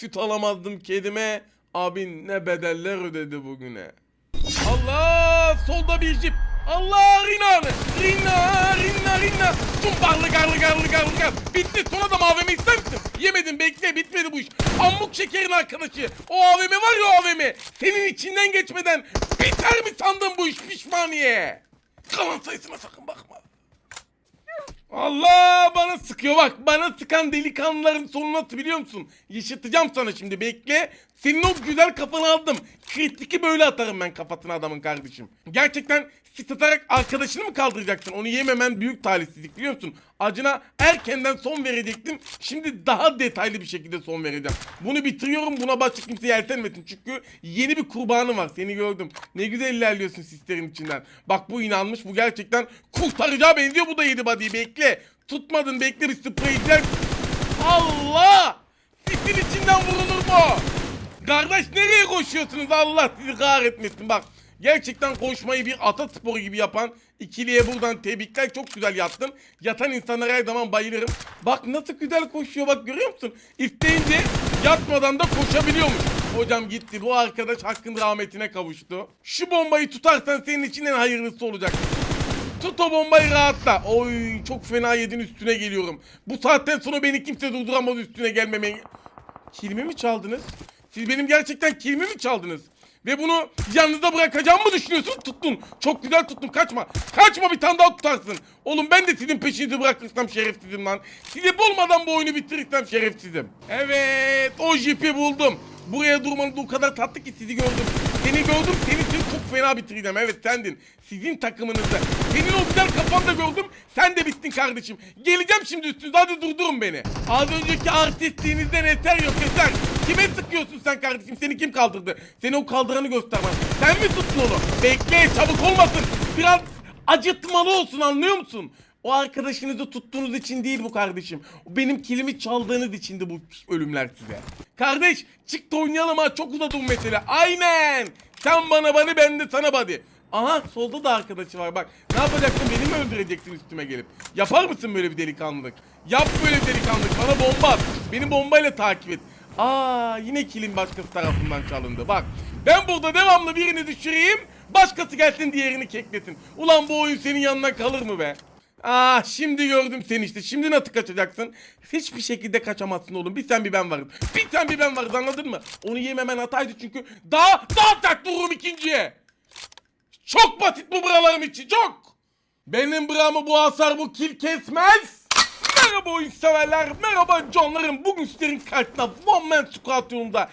Süt alamazdım kedime. Abin ne bedeller ödedi bugüne. Allah! Solda bir jip. Allah! Rina Rina Rina Rina. Cumbarlı garlı garlı garlı garlı. Bitti. Son adam AVM ister misin? Yemedim. Bekle. Bitmedi bu iş. Pamuk şekerin arkadaşı. O AVM var ya AVM Senin içinden geçmeden Biter mi sandın bu iş pişmaniye? Kalan sayısına sakın bakma Allah bana sıkıyor bak bana sıkan delikanlıların sonu nasıl biliyor musun? Yaşatacağım sana şimdi bekle. Senin o güzel kafanı aldım. Kritiki böyle atarım ben kafasına adamın kardeşim. Gerçekten sit atarak arkadaşını mı kaldıracaksın? Onu yememen büyük talihsizlik biliyor musun? Acına erkenden son verecektim. Şimdi daha detaylı bir şekilde son vereceğim. Bunu bitiriyorum buna başka kimse yeltenmesin. Çünkü yeni bir kurbanım var seni gördüm. Ne güzel ilerliyorsun sislerin içinden. Bak bu inanmış bu gerçekten kurtaracağı benziyor bu da yedi body'yi bekle. Tutmadın bekle bir spreyler. Allah! Sisin içinden vurulur mu? Kardeş nereye koşuyorsunuz Allah sizi kahretmesin bak. Gerçekten koşmayı bir ata sporu gibi yapan ikiliye buradan tebrikler çok güzel yaptın. Yatan insanlara her zaman bayılırım. Bak nasıl güzel koşuyor bak görüyor musun? İsteyince yatmadan da koşabiliyormuş. Hocam gitti bu arkadaş hakkın rahmetine kavuştu. Şu bombayı tutarsan senin için en hayırlısı olacak. Tut o bombayı rahatla. Oy çok fena yedin üstüne geliyorum. Bu saatten sonra beni kimse durduramaz üstüne gelmemeyi. Kilimi mi çaldınız? Siz benim gerçekten kilimi mi çaldınız? Ve bunu yanınızda bırakacağımı mı düşünüyorsun? Tuttun. Çok güzel tuttun. Kaçma. Kaçma bir tane daha tutarsın. Oğlum ben de sizin peşinizi bırakırsam şerefsizim lan. Sizi bulmadan bu oyunu bitirirsem şerefsizim. Evet o jipi buldum. Buraya durmanız o kadar tatlı ki sizi gördüm. Seni gördüm seni çok fena bitireceğim. Evet sendin. Sizin takımınızda. Senin o güzel kafanı da gördüm. Sen de bittin kardeşim. Geleceğim şimdi üstünüze hadi durdurun beni. Az önceki artistliğinizden eser yok eser. Kime sıkıyorsun sen kardeşim? Seni kim kaldırdı? Seni o kaldıranı göster bana. Sen mi tuttun onu? Bekle çabuk olmasın. Biraz acıtmalı olsun anlıyor musun? O arkadaşınızı tuttuğunuz için değil bu kardeşim. Benim kilimi çaldığınız içindi bu ölümler size. Kardeş çık da oynayalım ha çok uzadı bu mesele. Aynen. Sen bana bana ben de sana body. Aha solda da arkadaşı var bak. Ne yapacaksın beni mi öldüreceksin üstüme gelip? Yapar mısın böyle bir delikanlılık? Yap böyle bir delikanlılık bana bomba at. Beni bombayla takip et. Aa yine kilim başkası tarafından çalındı bak. Ben burada devamlı birini düşüreyim. Başkası gelsin diğerini kekletin. Ulan bu oyun senin yanına kalır mı be? Ah şimdi gördüm seni işte. Şimdi nasıl kaçacaksın? Hiçbir şekilde kaçamazsın oğlum. Bir sen bir ben varız. Bir sen bir ben varız anladın mı? Onu yememen hataydı çünkü daha daha sert vururum ikinciye. Çok basit bu buralarım için çok. Benim buramı bu hasar bu kil kesmez. Merhaba oyun severler, merhaba canlarım. Bugün sizlerin karşısında One Man Squad yolunda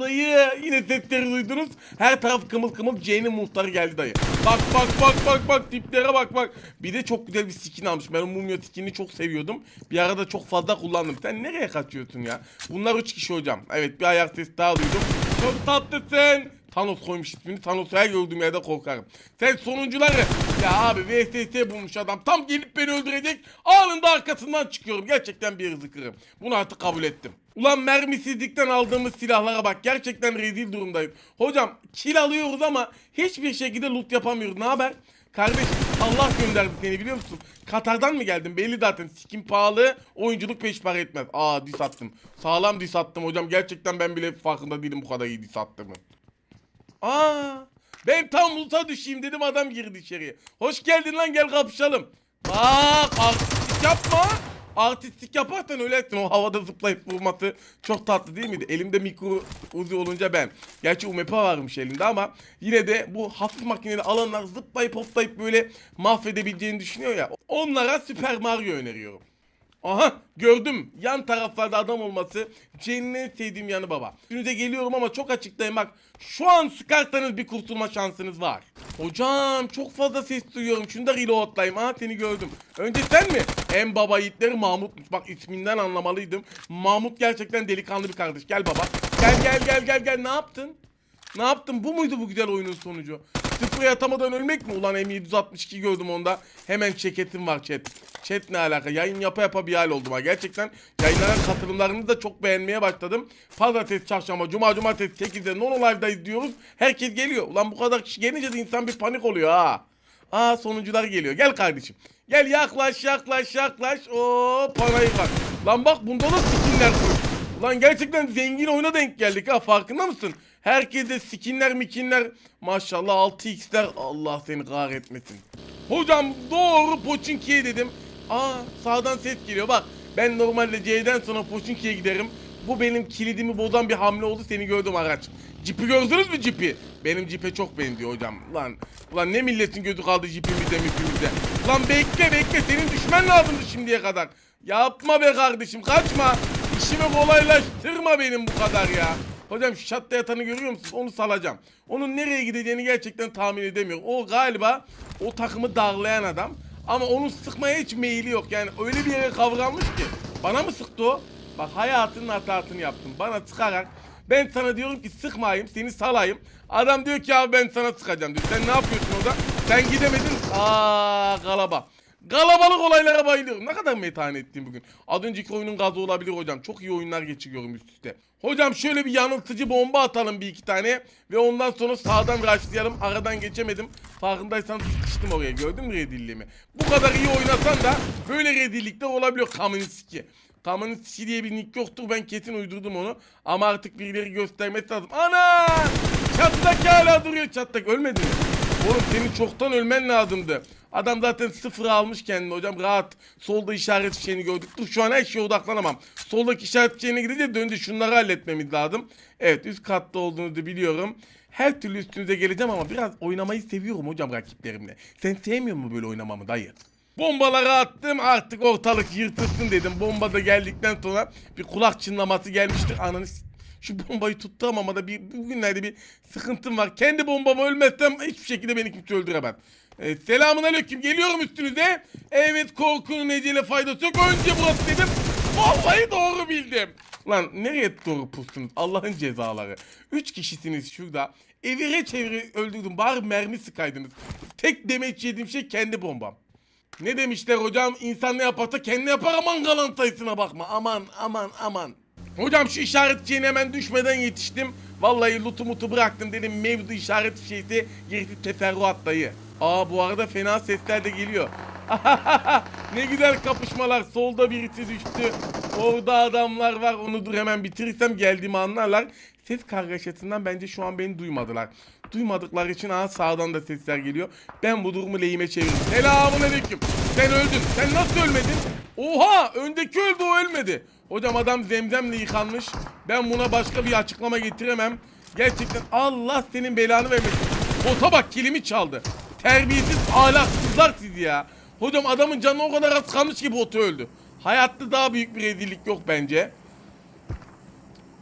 dayı yine sesleri duydunuz. Her taraf kımıl kımıl Jane'in muhtarı geldi dayı. Bak bak bak bak bak tiplere bak bak. Bir de çok güzel bir skin almış. Ben o mumya skinini çok seviyordum. Bir arada çok fazla kullandım. Sen nereye kaçıyorsun ya? Bunlar üç kişi hocam. Evet bir ayak sesi daha duydum. Çok tatlısın. Thanos koymuş ismini. Thanos'u her gördüğüm yerde korkarım. Sen sonuncuları. Ya abi VSS bulmuş adam. Tam gelip beni öldürecek. Anında arkasından çıkıyorum. Gerçekten bir hızlı kırım. Bunu artık kabul ettim. Ulan mermisizlikten aldığımız silahlara bak. Gerçekten rezil durumdayım. Hocam kill alıyoruz ama hiçbir şekilde loot yapamıyoruz. Ne haber? Kardeş Allah gönderdi seni biliyor musun? Katar'dan mı geldin? Belli zaten. Sikim pahalı, oyunculuk peş para etmez. Aa dis attım. Sağlam dis attım hocam. Gerçekten ben bile farkında değilim bu kadar iyi dis attığımı. Aa, ben tam loot'a düşeyim dedim adam girdi içeriye. Hoş geldin lan gel kapışalım. Bak artistlik yapma. Artistlik yaparsan öylesin o havada zıplayıp vurması çok tatlı değil miydi? Elimde mikro uzi olunca ben. Gerçi UMP varmış elinde ama yine de bu hafif makineli alanlar zıplayıp hoplayıp böyle mahvedebileceğini düşünüyor ya. Onlara Super Mario öneriyorum. Aha gördüm. Yan taraflarda adam olması en sevdiğim yanı baba. Üstünüze geliyorum ama çok açıktayım bak. Şu an sıkarsanız bir kurtulma şansınız var. Hocam çok fazla ses duyuyorum. Şunu da reloadlayayım. Aha seni gördüm. Önce sen mi? En baba yiğitleri Mahmut'muş. Bak isminden anlamalıydım. Mahmut gerçekten delikanlı bir kardeş. Gel baba. Gel gel gel gel gel. Ne yaptın? Ne yaptın? Bu muydu bu güzel oyunun sonucu? Sıfıra atamadan ölmek mi? Ulan M762 gördüm onda. Hemen çeketim var chat. Chat ne alaka? Yayın yapa yapa bir hal oldum ha. Gerçekten yayınlara katılımlarınızı da çok beğenmeye başladım. Pazartesi, çarşamba, cuma, cumartesi 8'de Nono Live'da izliyoruz. Herkes geliyor. Ulan bu kadar kişi gelince de insan bir panik oluyor ha. Aa sonuncular geliyor. Gel kardeşim. Gel yaklaş yaklaş yaklaş. Oo parayı bak. Lan bak bunda da skinler koy. Lan gerçekten zengin oyuna denk geldik ha farkında mısın? Herkese skinler mikinler maşallah 6x'ler Allah seni kahretmesin. Hocam doğru Poçinki'ye dedim. Aa sağdan ses geliyor bak. Ben normalde C'den sonra Poçinki'ye giderim. Bu benim kilidimi bozan bir hamle oldu seni gördüm araç. Cipi gördünüz mü cipi? Benim cipe çok benziyor hocam. Lan, lan ne milletin gözü kaldı cipimize mipimize. Lan bekle bekle senin düşmen lazımdı şimdiye kadar. Yapma be kardeşim kaçma. İşimi kolaylaştırma benim bu kadar ya. Hocam şu çatta yatanı görüyor musunuz? Onu salacağım. Onun nereye gideceğini gerçekten tahmin edemiyorum. O galiba o takımı darlayan adam. Ama onun sıkmaya hiç meyili yok. Yani öyle bir yere kavranmış ki. Bana mı sıktı o? Bak hayatının hatasını yaptım. Bana sıkarak ben sana diyorum ki sıkmayayım seni salayım. Adam diyor ki abi ben sana sıkacağım diyor. Sen ne yapıyorsun orada? Sen gidemedin. Aa galaba. Galabalık olaylara bayılıyorum. Ne kadar metahan ettim bugün. Az önceki oyunun gazı olabilir hocam. Çok iyi oyunlar geçiriyorum üst üste. Hocam şöyle bir yanıltıcı bomba atalım bir iki tane. Ve ondan sonra sağdan rushlayalım. Aradan geçemedim. Farkındaysan sıkıştım oraya. Gördün mü redilliğimi? Bu kadar iyi oynasan da böyle redillikler olabiliyor. Kaminski. Kaminski diye bir nick yoktur. Ben kesin uydurdum onu. Ama artık birileri göstermesi lazım. Ana! Çatlak hala duruyor çatlak. Ölmedi mi? Oğlum senin çoktan ölmen lazımdı. Adam zaten sıfır almış kendini hocam rahat. Solda işaret fişeğini gördük. Dur şu an her şeye odaklanamam. Soldaki işaret fişeğine gidince dönünce şunları halletmemiz lazım. Evet üst katta olduğunu da biliyorum. Her türlü üstünüze geleceğim ama biraz oynamayı seviyorum hocam rakiplerimle. Sen sevmiyor musun böyle oynamamı dayı? Bombaları attım artık ortalık yırtılsın dedim. Bomba da geldikten sonra bir kulak çınlaması gelmiştir. Ananı şu bombayı tuttum ama da bir bugünlerde bir sıkıntım var. Kendi bombamı ölmezsem hiçbir şekilde beni kimse öldüremez. Evet, selamun aleyküm geliyorum üstünüze. Evet korkunun ecele faydası yok. Önce burası dedim. Vallahi doğru bildim. Lan nereye doğru pustunuz? Allah'ın cezaları. Üç kişisiniz şurada. Evire çevire öldürdüm. Bari mermi sıkaydınız. Tek demeç yediğim şey kendi bombam. Ne demişler hocam? İnsan ne yaparsa kendi yapar aman kalan sayısına bakma. Aman aman aman. Hocam şu işaretçiğine hemen düşmeden yetiştim. Vallahi lutu mutu bıraktım dedim mevzu işaret şeysi gerisi teferruat dayı. Aa bu arada fena sesler de geliyor. ne güzel kapışmalar. Solda birisi düştü. Orada adamlar var. Onu dur hemen bitirirsem geldiğimi anlarlar. Ses kargaşasından bence şu an beni duymadılar. Duymadıkları için aha sağdan da sesler geliyor. Ben bu durumu lehime çevirdim. Selamun aleyküm. Sen öldün. Sen nasıl ölmedin? Oha! Öndeki öldü o ölmedi. Hocam adam zemzemle yıkanmış. Ben buna başka bir açıklama getiremem. Gerçekten Allah senin belanı vermesin. Bota bak kilimi çaldı. Terbiyesiz ahlaksızlar siz ya. Hocam adamın canı o kadar az kalmış ki botu öldü. Hayatta daha büyük bir rezillik yok bence.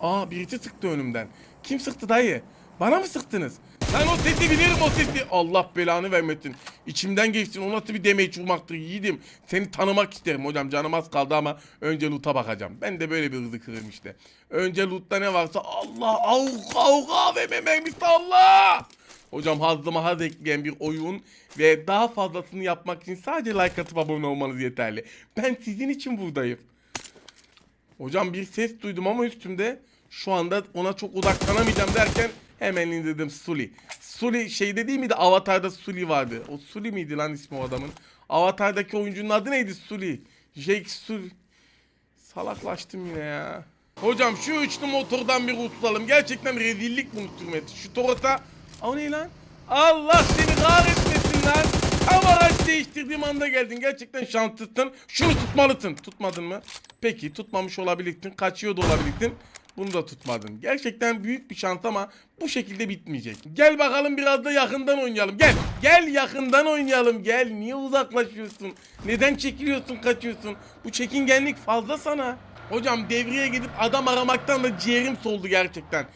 Aa birisi sıktı önümden. Kim sıktı dayı? Bana mı sıktınız? Ben o sesi bilirim o sesi. Allah belanı vermesin. İçimden geçsin. O nasıl bir demeç vurmaktır yiğidim. Seni tanımak isterim hocam. Canım az kaldı ama önce loot'a bakacağım. Ben de böyle bir hızlı kırım işte. Önce loot'ta ne varsa Allah avuk avuk AVM mermisi Allah. Hocam hazlıma haz ekleyen bir oyun ve daha fazlasını yapmak için sadece like atıp abone olmanız yeterli. Ben sizin için buradayım. Hocam bir ses duydum ama üstümde şu anda ona çok odaklanamayacağım derken hemen indirdim Sully. Sully şeyde değil miydi? Avatar'da Sully vardı. O Sully miydi lan ismi o adamın? Avatar'daki oyuncunun adı neydi? Sully. Jake Sully. Salaklaştım yine ya. Hocam şu üçlü motordan bir kurtulalım. Gerçekten rezillik bunu sürmesi. Şu Toyota... O ne lan? Allah seni kahretmesin lan. Tam araç değiştirdiğim anda geldin. Gerçekten şanslısın. Şunu tutmalısın. Tutmadın mı? Peki tutmamış olabilirsin. Kaçıyor da olabilirsin. Bunu da tutmadın. Gerçekten büyük bir şans ama bu şekilde bitmeyecek. Gel bakalım biraz da yakından oynayalım. Gel. Gel yakından oynayalım. Gel. Niye uzaklaşıyorsun? Neden çekiliyorsun, kaçıyorsun? Bu çekingenlik fazla sana. Hocam devreye gidip adam aramaktan da ciğerim soldu gerçekten.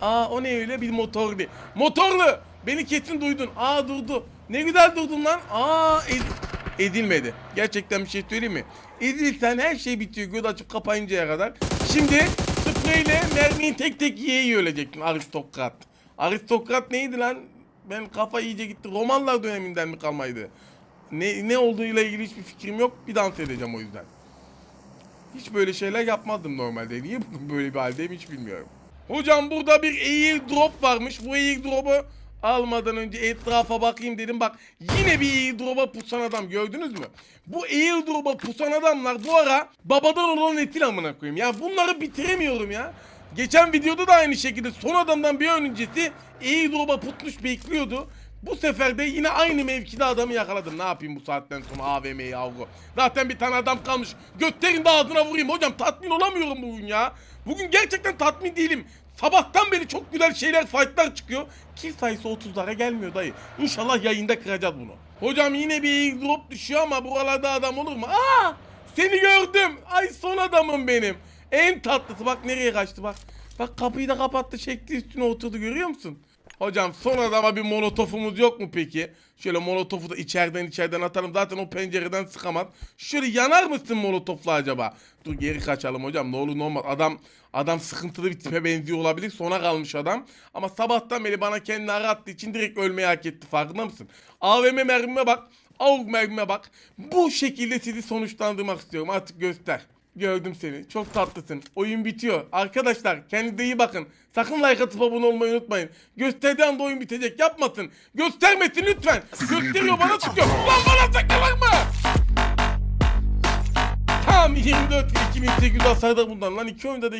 Aa o ne öyle bir motorlu. Motorlu. Beni kesin duydun. Aa durdu. Ne güzel durdun lan. Aa ed- edilmedi. Gerçekten bir şey söyleyeyim mi? Edilsen her şey bitiyor göz açıp kapayıncaya kadar. Şimdi spreyle mermiyi tek tek yiye yiye ölecektin aristokrat. Aristokrat neydi lan? Ben kafa iyice gitti. Romanlar döneminden mi kalmaydı? Ne, ne olduğuyla ilgili hiçbir fikrim yok. Bir dans edeceğim o yüzden. Hiç böyle şeyler yapmadım normalde. Niye böyle bir haldeyim hiç bilmiyorum. Hocam burada bir airdrop varmış. Bu airdrop'u Almadan önce etrafa bakayım dedim bak yine bir airdrop'a pusan adam gördünüz mü? Bu airdrop'a pusan adamlar bu ara babadan olan etil amına koyayım ya bunları bitiremiyorum ya. Geçen videoda da aynı şekilde son adamdan bir öncesi airdrop'a putmuş bekliyordu. Bu sefer de yine aynı mevkide adamı yakaladım. Ne yapayım bu saatten sonra AVM'yi avru. Zaten bir tane adam kalmış. Götlerin de ağzına vurayım hocam. Tatmin olamıyorum bugün ya. Bugün gerçekten tatmin değilim. Sabahtan beri çok güzel şeyler, fightlar çıkıyor. Kill sayısı 30'lara gelmiyor dayı. İnşallah yayında kıracağız bunu. Hocam yine bir airdrop düşüyor ama buralarda adam olur mu? Aa! Seni gördüm. Ay son adamım benim. En tatlısı bak nereye kaçtı bak. Bak kapıyı da kapattı çekti üstüne oturdu görüyor musun? Hocam son adama bir molotofumuz yok mu peki? Şöyle molotofu da içeriden içeriden atalım. Zaten o pencereden sıkamaz. Şöyle yanar mısın molotofla acaba? Dur geri kaçalım hocam. Ne olur ne olmaz. Adam adam sıkıntılı bir tipe benziyor olabilir. Sona kalmış adam. Ama sabahtan beri bana kendini arattığı için direkt ölmeyi hak etti. Farkında mısın? AVM mermime bak. AUG mermime bak. Bu şekilde sizi sonuçlandırmak istiyorum. Artık göster. Gördüm seni. Çok tatlısın. Oyun bitiyor. Arkadaşlar kendinize iyi bakın. Sakın like atıp abone olmayı unutmayın. Gösterdiği anda oyun bitecek. Yapmasın. Göstermesin lütfen. Gösteriyor bana çıkıyor. Ulan bana saklanır mı? Tam 24 2800 hasarda bundan. Lan iki oyunda da